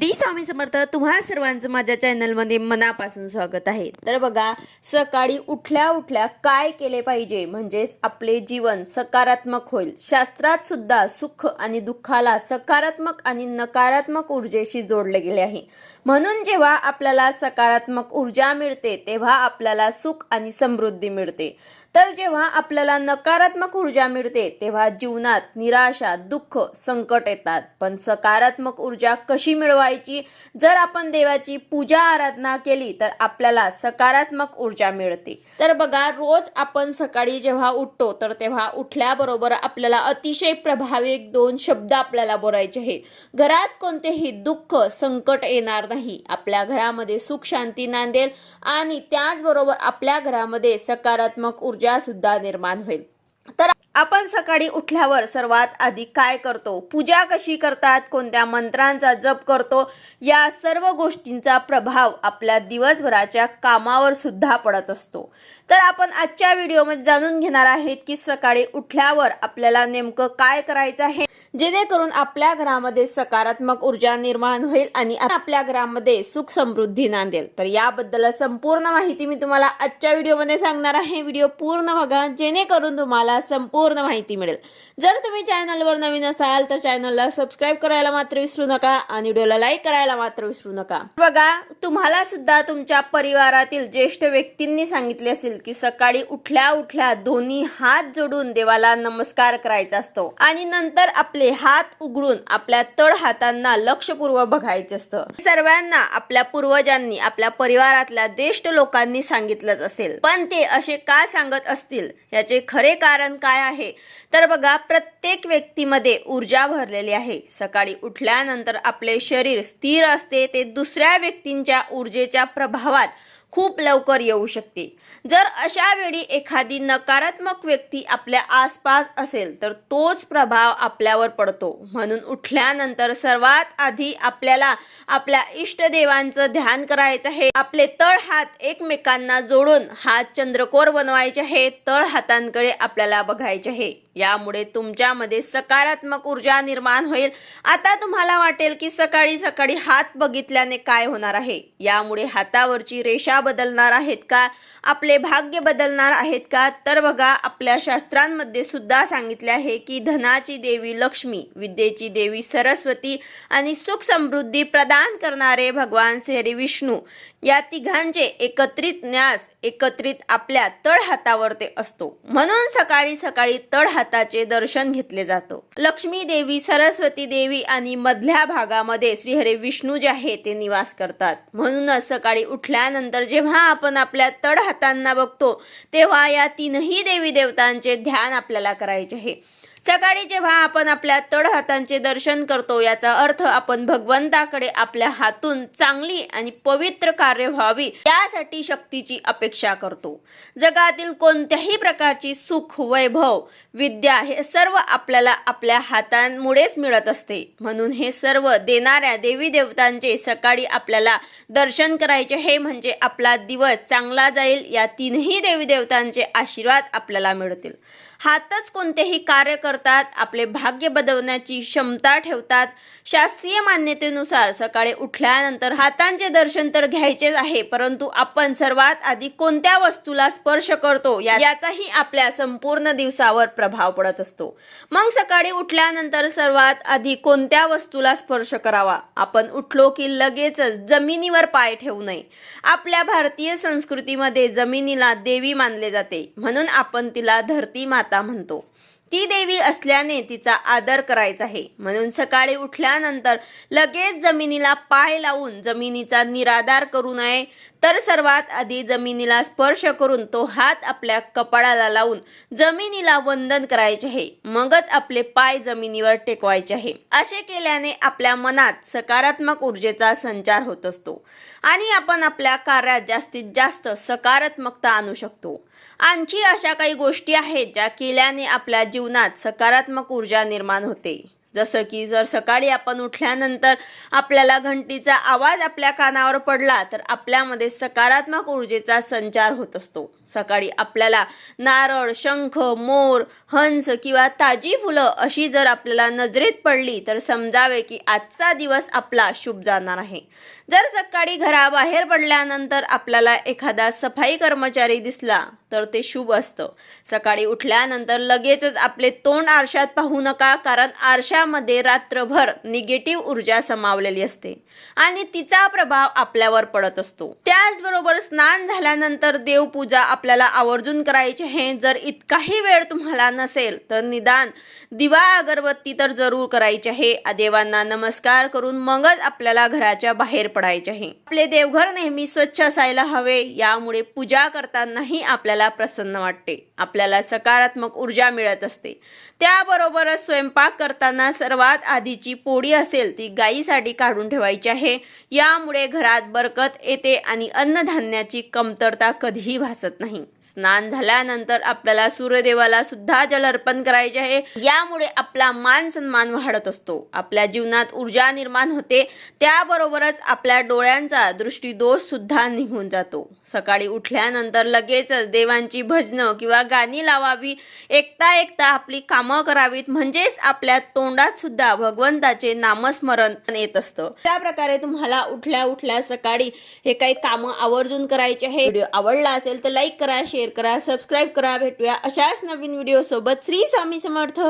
श्री स्वामी समर्थ तुम्हा सर्वांचं माझ्या चॅनलमध्ये मनापासून स्वागत आहे. तर बघा सकाळी उठल्या उठल्या काय केले पाहिजे? म्हणजेच आपले जीवन सकारात्मक होईल. शास्त्रात सुद्धा सुख आणि दुःखाला सकारात्मक आणि नकारात्मक ऊर्जेशी जोडले गेले आहे. म्हणून जेव्हा आपल्याला सकारात्मक ऊर्जा मिळते तेव्हा आपल्याला सुख आणि समृद्धी मिळते. तर जेव्हा आपल्याला नकारात्मक ऊर्जा मिळते तेव्हा जीवनात निराशा दुःख संकट येतात. पण सकारात्मक ऊर्जा कशी मिळवायची? जर आपण देवाची पूजा आराधना केली तर आपल्याला सकारात्मक ऊर्जा मिळते. तर बघा रोज आपण सकाळी जेव्हा उठतो तर तेव्हा उठल्याबरोबर आपल्याला अतिशय प्रभावी दोन शब्द आपल्याला बोलायचे आहे घरात कोणतेही दुःख संकट येणार नाही. आपल्या घरामध्ये सुख शांती नांदेल आणि त्याचबरोबर आपल्या घरामध्ये सकारात्मक ऊर्जा सुद्धा निर्माण होईल. तर आपण सकाळी उठल्यावर सर्वात आधी काय करतो? पूजा कशी करतात? कोणत्या मंत्रांचा जप करतो? या सर्व गोष्टींचा प्रभाव आपल्या दिवसभराच्या कामावर सुद्धा पडत असतो. तर आपण आजच्या व्हिडिओमध्ये जाणून घेणार आहेत की सकाळी उठल्यावर आपल्याला नेमकं काय करायचं आहे? जेणेकरून आपल्या घरामध्ये सकारात्मक ऊर्जा निर्माण होईल आणि आपल्या घरामध्ये सुख समृद्धी नांदेल. तर याबद्दल संपूर्ण माहिती मी तुम्हाला आजच्या व्हिडिओमध्ये सांगणार आहे. व्हिडिओ पूर्ण बघा जेणेकरून तुम्हाला संपूर्ण माहिती मिळेल. जर तुम्ही चॅनलवर नवीन असाल तर चॅनलला सबस्क्राईब करायला मात्र विसरू नका आणि व्हिडिओला लाईक करायला मात्र विसरू नका. बघा तुम्हाला सुद्धा तुमच्या परिवारातील ज्येष्ठ व्यक्तींनी सांगितले असेल की सकाळी उठल्या उठल्या दोन्ही हात जोडून देवाला नमस्कार करायचा असतो. आणि नंतर आपले हात उघडून आपल्या तळ हातांना लक्षपूर्वक बघायचे असतं. सर्वांना आपल्या पूर्वजांनी आपल्या परिवारातल्या ज्येष्ठ लोकांनी सांगितलंच असेल. पण ते असे का सांगत असतील? याचे खरे कारण काय आहे? तर बघा प्रत्येक व्यक्तीमध्ये ऊर्जा भरलेली आहे. सकाळी उठल्यानंतर आपले शरीर स्थिर असते ते दुसऱ्या व्यक्तींच्या ऊर्जेच्या प्रभावात खूप लवकर येऊ शकते. जर अशा वेळी एखादी नकारात्मक व्यक्ती आपल्या आसपास असेल तर तोच प्रभाव आपल्यावर पडतो. म्हणून उठल्यानंतर सर्वात आधी आपल्याला आपल्या इष्टदेवांचं ध्यान करायचं आहे. आपले तळ हात एकमेकांना जोडून हात चंद्रकोर बनवायचे आहे तळ हातांकडे आपल्याला बघायचे आहे. यामुळे तुमच्यामध्ये सकारात्मक ऊर्जा निर्माण होईल. आता तुम्हाला वाटेल की सकाळी सकाळी हात बघितल्याने काय होणार आहे? यामुळे हातावरची रेषा बदलणार आहेत का? आपले भाग्य बदलणार आहेत का? तर बघा आपल्या शास्त्रांमध्ये सुद्धा सांगितले आहे की धनाची देवी लक्ष्मी विद्येची देवी सरस्वती आणि सुख समृद्धी प्रदान करणारे भगवान श्री विष्णू. या तिघांचे एकत्रित न्यास एकत्रित आपल्या तळहातावर ते असतो. म्हणून सकाळी सकाळी तळहाताचे दर्शन घेतले जातं. लक्ष्मी देवी सरस्वती देवी आणि मधल्या भागामध्ये श्रीहरे विष्णू जे आहे ते निवास करतात. म्हणूनच सकाळी उठल्यानंतर जेव्हा आपण आपल्या तळहातांना बघतो तेव्हा या तीनही देवी देवतांचे ध्यान आपल्याला करायचे आहे. सकाळी जेव्हा आपण आपल्या तळहातांचे दर्शन करतो याचा अर्थ आपण भगवंताकडे आपल्या हातून चांगली आणि पवित्र कार्य व्हावी त्यासाठी शक्तीची अपेक्षा करतो. जगातील कोणत्याही प्रकारची सुख वैभव विद्या हे सर्व आपल्याला आपल्या हातांमुळेच मिळत असते. म्हणून हे सर्व देणाऱ्या देवी देवतांचे सकाळी आपल्याला दर्शन करायचे हे म्हणजे आपला दिवस चांगला जाईल या तीनही देवी देवतांचे आशीर्वाद आपल्याला मिळतील. हातच कोणतेही कार्य करतात आपले भाग्य बदवण्याची क्षमता ठेवतात. शास्त्रीय मान्यतेनुसार सकाळी उठल्यानंतर हातांचे दर्शन तर घ्यायचेच आहे परंतु आपण सर्वात आधी कोणत्या वस्तूला स्पर्श करतो याचाही आपल्या संपूर्ण दिवसावर प्रभाव पडत असतो. मग सकाळी उठल्यानंतर सर्वात आधी कोणत्या वस्तूला स्पर्श करावा? आपण उठलो की लगेचच जमिनीवर पाय ठेवू नये. आपल्या भारतीय संस्कृतीमध्ये जमिनीला देवी मानले जाते. म्हणून आपण तिला धरती माता म्हणतो. ती देवी असल्याने तिचा आदर करायचा आहे. म्हणून सकाळी उठल्यानंतर लगेच जमिनीला पाय लावून जमिनीचा निराधार करू नये. तर सर्वात आधी जमिनीला स्पर्श करून तो हात आपल्या कपाळाला लावून जमिनीला वंदन करायचे आहे. मगच आपले पाय जमिनीवर टेकवायचे आहे. असे केल्याने आपल्या मनात सकारात्मक ऊर्जेचा संचार होत असतो. आणि आपण आपल्या कार्यात जास्तीत जास्त सकारात्मकता आणू शकतो. आणखी अशा काही गोष्टी आहेत ज्या केल्याने आपल्या जीवनात सकारात्मक ऊर्जा निर्माण होते. जसं की जर सकाळी आपण उठल्यानंतर आपल्याला घंटीचा आवाज आपल्या कानावर पडला तर आपल्यामध्ये सकारात्मक ऊर्जेचा संचार होत असतो. सकाळी आपल्याला नारळ शंख मोर हंस किंवा ताजी फुलं अशी जर आपल्याला नजरेत पडली तर समजावे की आजचा दिवस आपला शुभ जाणार आहे. जर सकाळी घराबाहेर पडल्यानंतर आपल्याला एखादा सफाई कर्मचारी दिसला तर ते शुभ असतं. सकाळी उठल्यानंतर लगेचच आपले तोंड आरशात पाहू नका कारण आरशामध्ये रात्रभर निगेटिव्ह ऊर्जा समावलेली असते आणि तिचा प्रभाव आपल्यावर पडत असतो. त्याचबरोबर स्नान झाल्यानंतर देवपूजा आपल्याला आवर्जून करायची आहे. जर इतकाही वेळ तुम्हाला नसेल तर निदान दिवा अगरबत्ती तर जरूर करायची आहे. देवांना नमस्कार करून मगच आपल्याला घराच्या बाहेर पडायचे आहे. आपले देवघर नेहमी स्वच्छ असायला हवे. यामुळे पूजा करतानाही आपल्याला प्रसन्न वाटते. आपल्याला सकारात्मक ऊर्जा मिळत असते. त्याबरोबरच स्वयंपाक करताना सर्वात आधीची पोळी असेल ती गायीसाठी काढून ठेवायची आहे. यामुळे घरात बरकत येते आणि अन्नधान्याची कमतरता कधीही भासत नाही. स्नान झाल्यानंतर आपल्याला सूर्यदेवाला सुद्धा जल अर्पण करायचे आहे. यामुळे आपला मान सन्मान वाढत असतो. आपल्या जीवनात ऊर्जा निर्माण होते. त्याबरोबरच आपल्या डोळ्यांचा दृष्टीदोष सुद्धा निघून जातो. सकाळी उठल्यानंतर लगेचच देवांची भजनं किंवा गाणी लावावी. एकता एकता आपली कामं करावीत. म्हणजेच आपल्या तोंड तोंडात सुद्धा भगवंताचे नामस्मरण येत असतं. त्या प्रकारे तुम्हाला उठल्या उठल्या सकाळी हे काही कामं आवर्जून करायचे आहे व्हिडिओ आवडला असेल तर लाईक करा शेअर करा सबस्क्राईब करा भेटूया अशाच नवीन व्हिडिओ सोबत श्री स्वामी समर्थ.